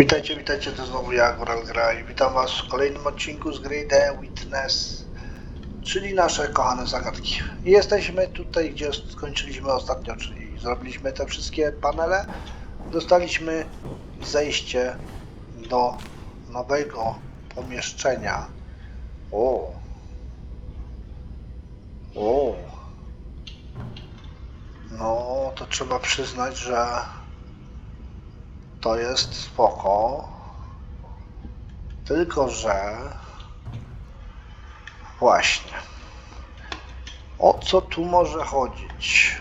Witajcie, witajcie, to znowu ja, Goral Gra i witam was w kolejnym odcinku z gry The Witness, czyli nasze kochane zagadki. Jesteśmy tutaj, gdzie skończyliśmy ostatnio, czyli zrobiliśmy te wszystkie panele, dostaliśmy zejście do nowego pomieszczenia. O! O! No, to trzeba przyznać, że to jest spoko. Tylko, że właśnie. O co tu może chodzić?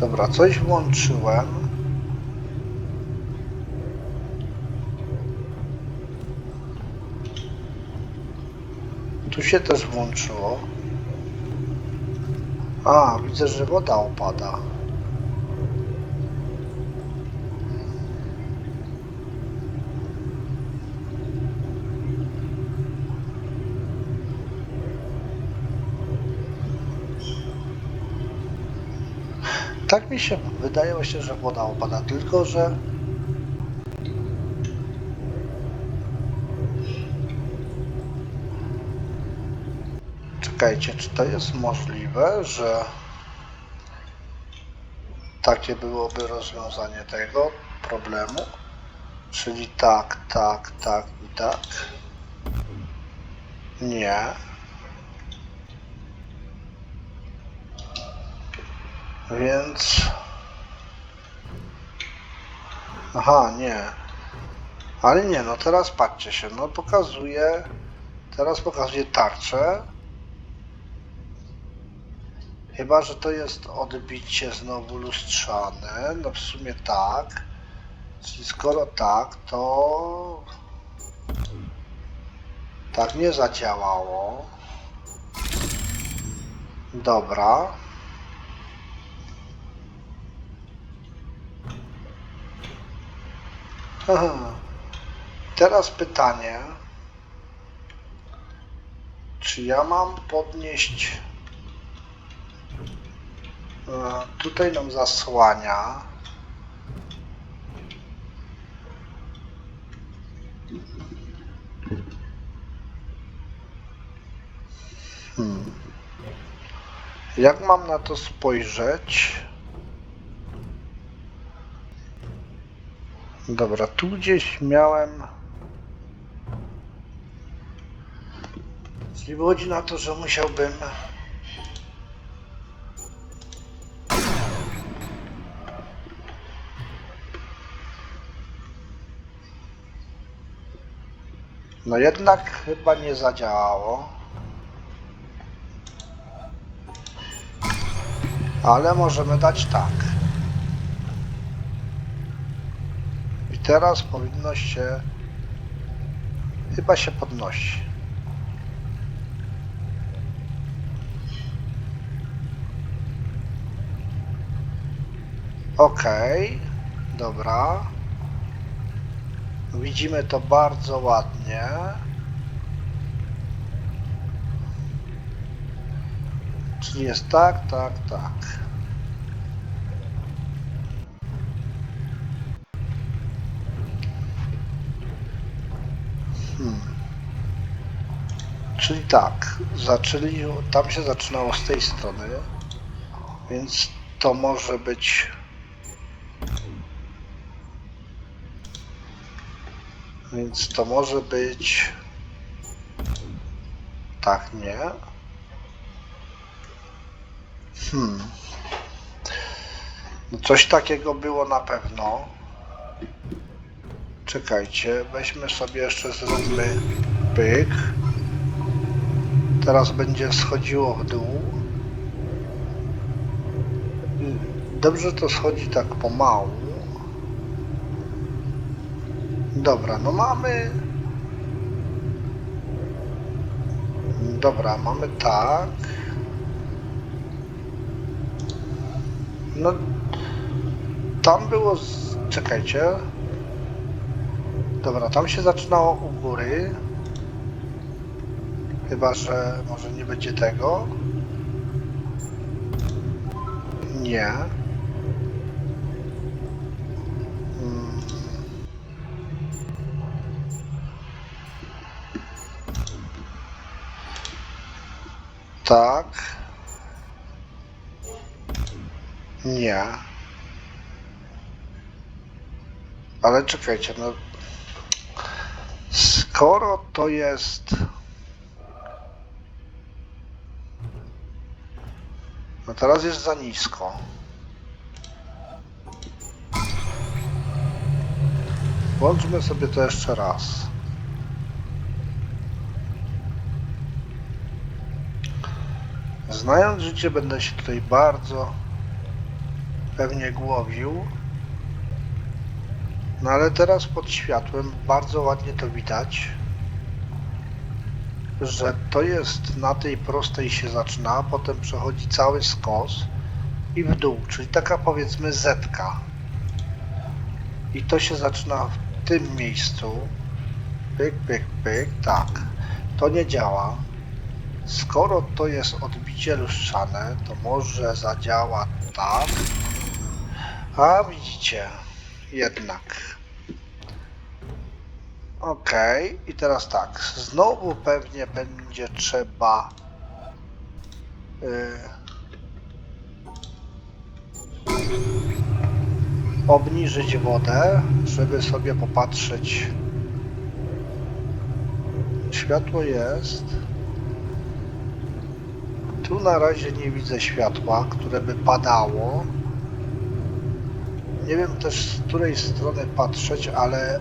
Dobra, coś włączyłem. Tu się też włączyło. A, widzę, że woda opada. Tak mi się wydaje właśnie, że woda opada, tylko że Czekajcie, czy to jest możliwe, że takie byłoby rozwiązanie tego problemu? Czyli tak, tak, tak i tak? Nie. Więc... Aha, nie. Ale nie, no teraz patrzcie się, no pokazuje... Teraz pokazuje tarczę. Chyba, że to jest odbicie znowu lustrzane. No w sumie tak. Czyli skoro tak, to tak nie zadziałało. Dobra. Teraz pytanie. Czy ja mam podnieść Tutaj nam zasłania. Hmm. Jak mam na to spojrzeć? Dobra, tu gdzieś miałem. Czyli wychodzi na to, że musiałbym No jednak chyba nie zadziałało. Ale możemy dać tak. I teraz powinno się... Chyba się podnosi. Okej, dobra. Widzimy to bardzo ładnie. Czyli jest tak, tak, tak. Hmm. Czyli tak, zaczęli, tam się zaczynało z tej strony, więc to może być Więc to może być. Tak, nie. Hmm. No coś takiego było na pewno. Czekajcie, weźmy sobie jeszcze zróbmy pyk. Teraz będzie schodziło w dół. Dobrze to schodzi tak pomału. Dobra, no mamy. Dobra, mamy tak. No. Tam było. Z... Czekajcie. Dobra, tam się zaczynało u góry. Chyba, że może nie będzie tego. Nie. Tak. Nie. Ale czekajcie, no. Skoro to jest. No teraz jest za nisko. Włączmy sobie to jeszcze raz. Znając życie, będę się tutaj bardzo pewnie głowił. No ale teraz pod światłem bardzo ładnie to widać, że to jest na tej prostej się zaczyna, potem przechodzi cały skos i w dół, czyli taka powiedzmy zetka. I to się zaczyna w tym miejscu. Pyk, pyk, pyk, tak. To nie działa. Skoro to jest odbicie lustrzane, to może zadziała tak. A widzicie, jednak. Ok, i teraz tak. Znowu pewnie będzie trzeba y, obniżyć wodę, żeby sobie popatrzeć. Światło jest. Tu na razie nie widzę światła, które by padało. Nie wiem też z której strony patrzeć, ale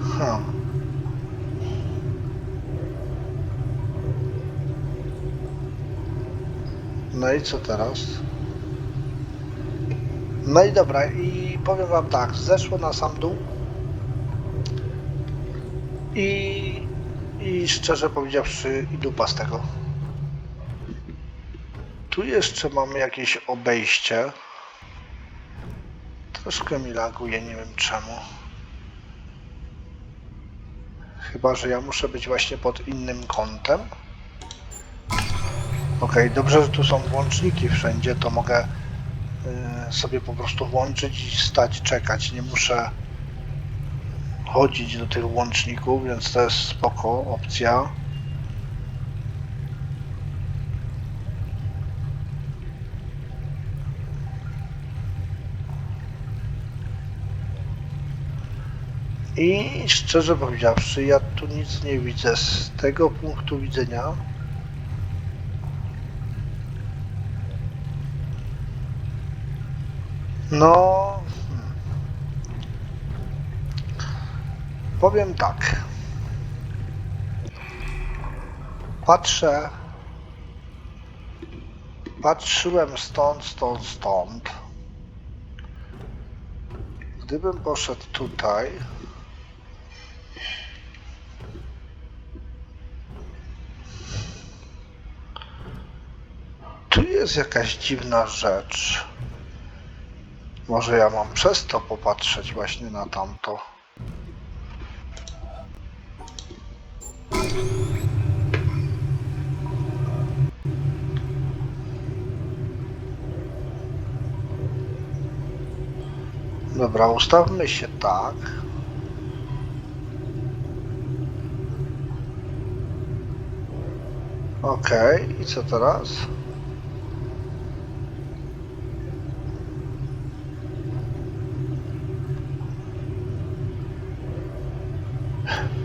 Ha. No i co teraz? No i dobra, i powiem wam tak, zeszło na sam dół i, i szczerze powiedziawszy i dupa z tego. Tu jeszcze mamy jakieś obejście. Troszkę mi laguje, nie wiem czemu. Chyba, że ja muszę być właśnie pod innym kątem. Ok, dobrze, że tu są włączniki wszędzie, to mogę y, sobie po prostu włączyć i stać, czekać. Nie muszę chodzić do tych łączników, więc to jest spoko opcja. I szczerze powiedziawszy, ja tu nic nie widzę z tego punktu widzenia. No. Powiem tak. Patrzę. Patrzyłem stąd, stąd, stąd. Gdybym poszedł tutaj. Tu jest jakaś dziwna rzecz. Może ja mam przez to popatrzeć właśnie na tamto. Dobra, ustawmy się tak. Okej, i co teraz?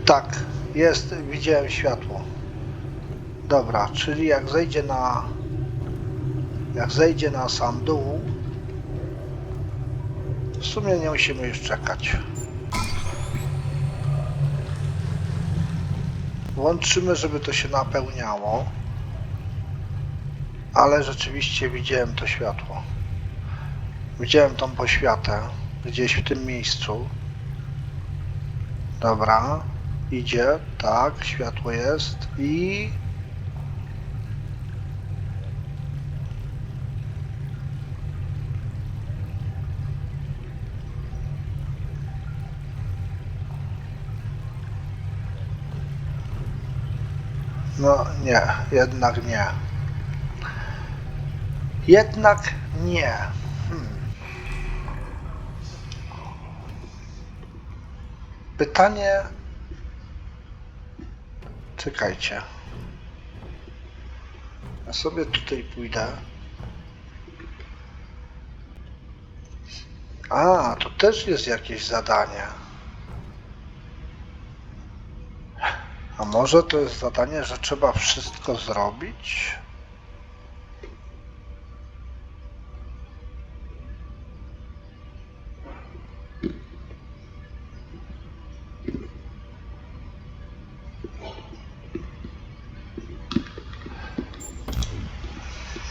Tak, jest, widziałem światło. Dobra, czyli jak zejdzie na jak zejdzie na sam dół w sumie nie musimy już czekać. Włączymy, żeby to się napełniało. Ale rzeczywiście widziałem to światło. Widziałem tą poświatę gdzieś w tym miejscu. Dobra, idzie, tak, światło jest i No nie, jednak nie. Jednak nie. Hmm. Pytanie. Czekajcie. Ja sobie tutaj pójdę. A, tu też jest jakieś zadanie. A może to jest zadanie, że trzeba wszystko zrobić?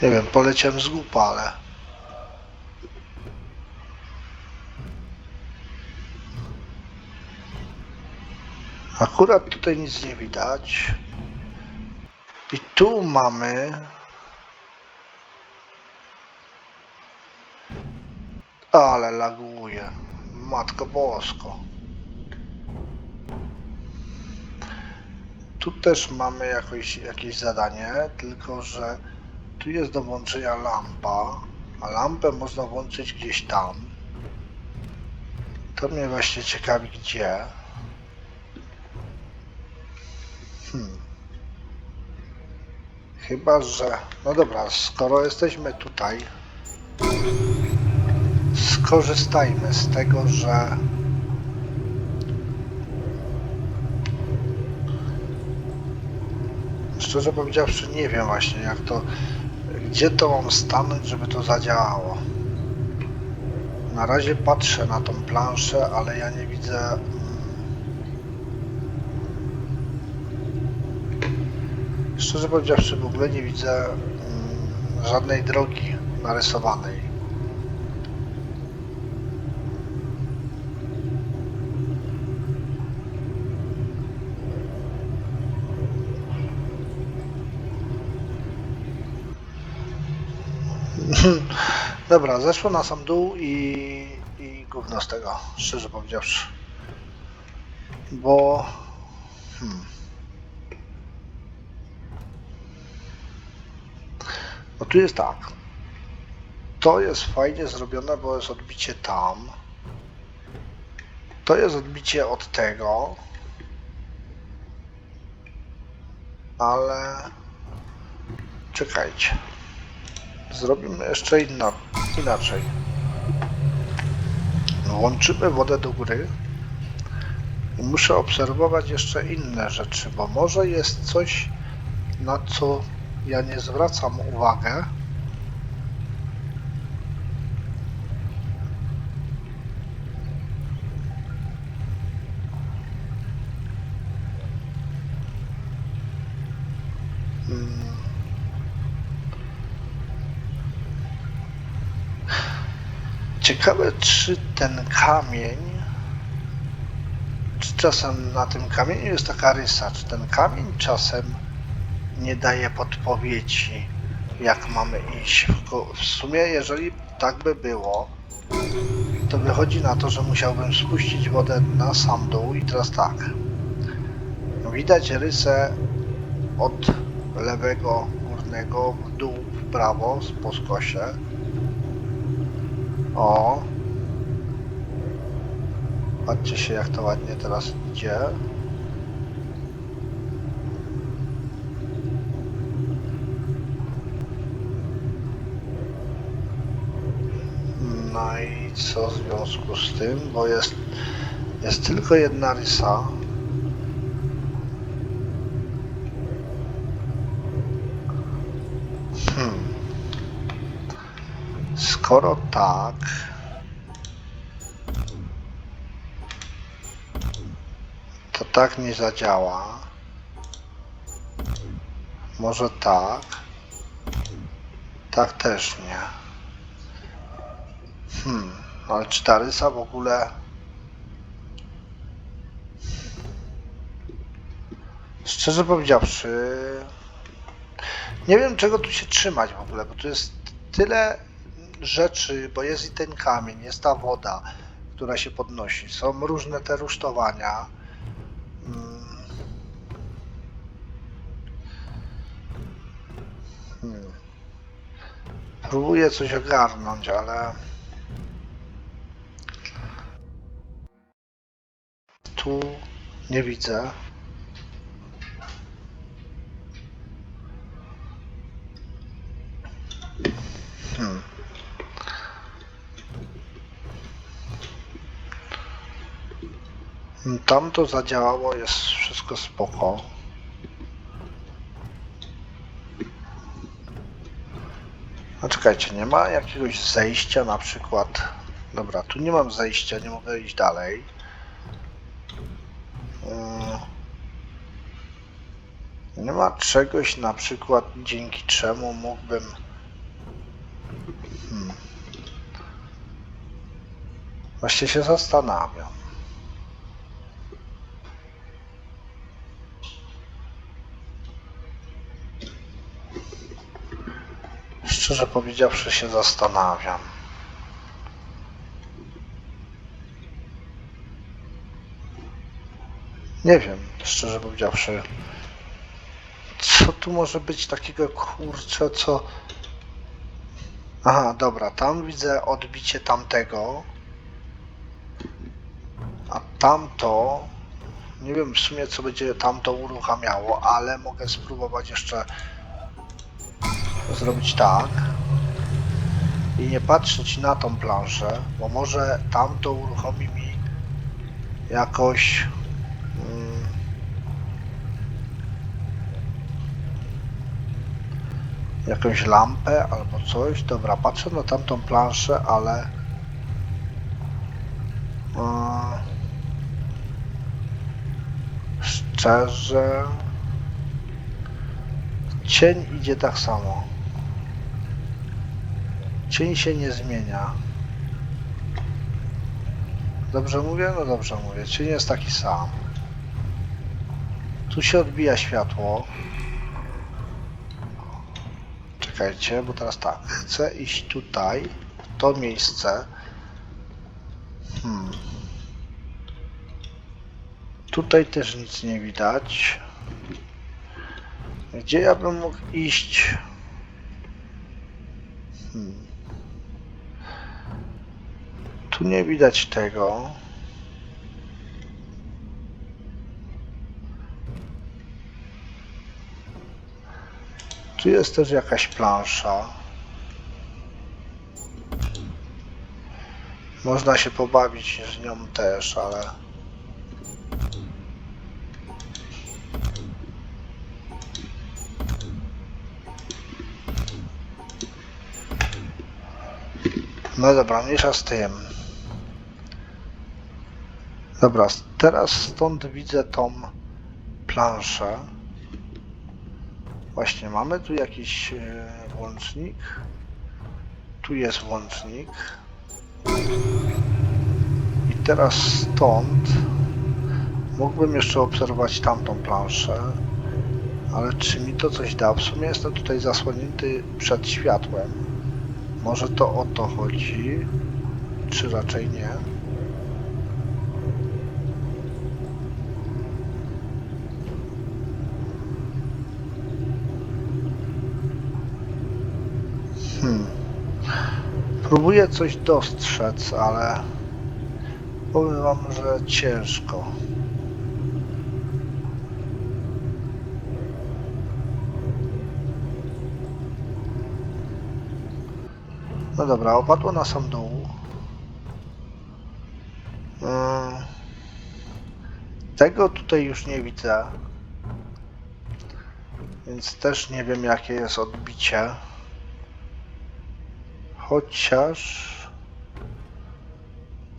Nie wiem, poleciałem z głupa, ale... Akurat tutaj nic nie widać. I tu mamy... Ale laguje. Matko Bosko. Tu też mamy jakoś, jakieś zadanie, tylko że tu jest do włączenia lampa, a lampę można włączyć gdzieś tam. To mnie właśnie ciekawi gdzie. Hmm. Chyba, że... No dobra, skoro jesteśmy tutaj, skorzystajmy z tego, że... Szczerze powiedziawszy, nie wiem właśnie jak to... Gdzie to mam stanąć, żeby to zadziałało. Na razie patrzę na tą planszę, ale ja nie widzę... mm, Szczerze powiedziawszy, w ogóle nie widzę mm, żadnej drogi narysowanej. Dobra, zeszło na sam dół i, i gówno z tego, szczerze powiedziawszy. Bo... Hmm. No tu jest tak. To jest fajnie zrobione, bo jest odbicie tam. To jest odbicie od tego. Ale... Czekajcie. Zrobimy jeszcze inaczej. Włączymy wodę do góry. I muszę obserwować jeszcze inne rzeczy, bo może jest coś, na co ja nie zwracam uwagę. Ciekawe, czy ten kamień, czy czasem na tym kamieniu jest taka rysa, czy ten kamień czasem nie daje podpowiedzi, jak mamy iść. W sumie, jeżeli tak by było, to wychodzi na to, że musiałbym spuścić wodę na sam dół i teraz tak. Widać rysę od lewego górnego w dół w prawo po skosie. O. Patrzcie się jak to ładnie teraz idzie. No i co w związku z tym, bo jest, jest tylko jedna rysa. Hmm. Skoro tak, to tak nie zadziała. Może tak. Tak też nie. Hmm, ale czy ta rysa w ogóle... Szczerze powiedziawszy, nie wiem czego tu się trzymać w ogóle, bo tu jest tyle rzeczy, bo jest i ten kamień, jest ta woda, która się podnosi, są różne te rusztowania. Mm. Hmm. Próbuję coś ogarnąć, ale... Tu nie widzę. Tam to zadziałało, jest wszystko spoko. A czekajcie, nie ma jakiegoś zejścia na przykład. Dobra, tu nie mam zejścia, nie mogę iść dalej. Yy, Nie ma czegoś na przykład dzięki czemu mógłbym. Hmm. Właśnie się zastanawiam. Szczerze powiedziawszy się zastanawiam. Nie wiem, szczerze powiedziawszy. Co tu może być takiego kurczę, co... Aha, dobra, tam widzę odbicie tamtego. A tamto... Nie wiem w sumie co będzie tamto uruchamiało, ale mogę spróbować jeszcze zrobić tak i nie patrzeć na tą planszę, bo może tamto uruchomi mi jakoś mm, jakąś lampę albo coś. Dobra, patrzę na tamtą planszę, ale e, szczerze cień idzie tak samo. Cień się nie zmienia. Dobrze mówię? No dobrze mówię. Cień jest taki sam. Tu się odbija światło. Czekajcie, bo teraz tak. Chcę iść tutaj, w to miejsce. Hmm. Tutaj też nic nie widać. Gdzie ja bym mógł iść? Hmm. Tu nie widać tego. Tu jest też jakaś plansza. Można się pobawić z nią też, ale... No dobra, mniejsza z tym. Dobra, teraz stąd widzę tą planszę. Właśnie, mamy tu jakiś e, włącznik. Tu jest włącznik. I teraz stąd mógłbym jeszcze obserwować tamtą planszę. Ale czy mi to coś da? W sumie jestem tutaj zasłonięty przed światłem. Może to o to chodzi, czy raczej nie? Hmm. Próbuję coś dostrzec, ale powiem wam, że ciężko. No dobra, opadło na sam dół. Mm. Tego tutaj już nie widzę. Więc też nie wiem jakie jest odbicie. Chociaż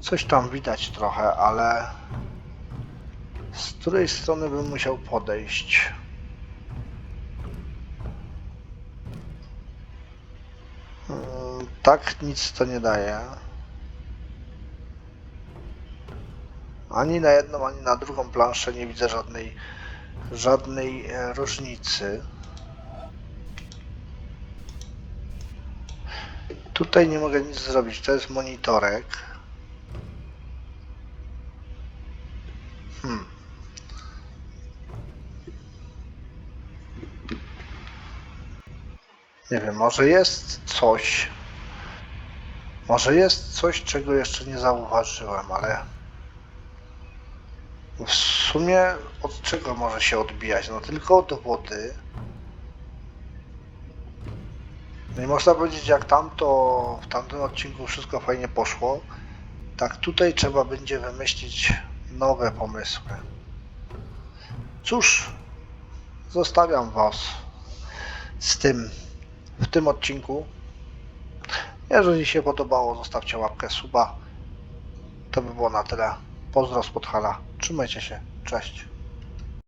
coś tam widać trochę, ale z której strony bym musiał podejść? Mm, Tak nic to nie daje. Ani na jedną, ani na drugą planszę nie widzę żadnej, żadnej e, różnicy. Tutaj nie mogę nic zrobić, to jest monitorek. Hmm. Nie wiem, może jest coś. Może jest coś, czego jeszcze nie zauważyłem, ale. W sumie od czego może się odbijać? No tylko od wody. No i można powiedzieć, jak tamto w tamtym odcinku wszystko fajnie poszło, tak tutaj trzeba będzie wymyślić nowe pomysły. Cóż, zostawiam Was z tym w tym odcinku. Jeżeli się podobało, zostawcie łapkę suba. To by było na tyle. Pozdro z Podhala. Trzymajcie się. Cześć.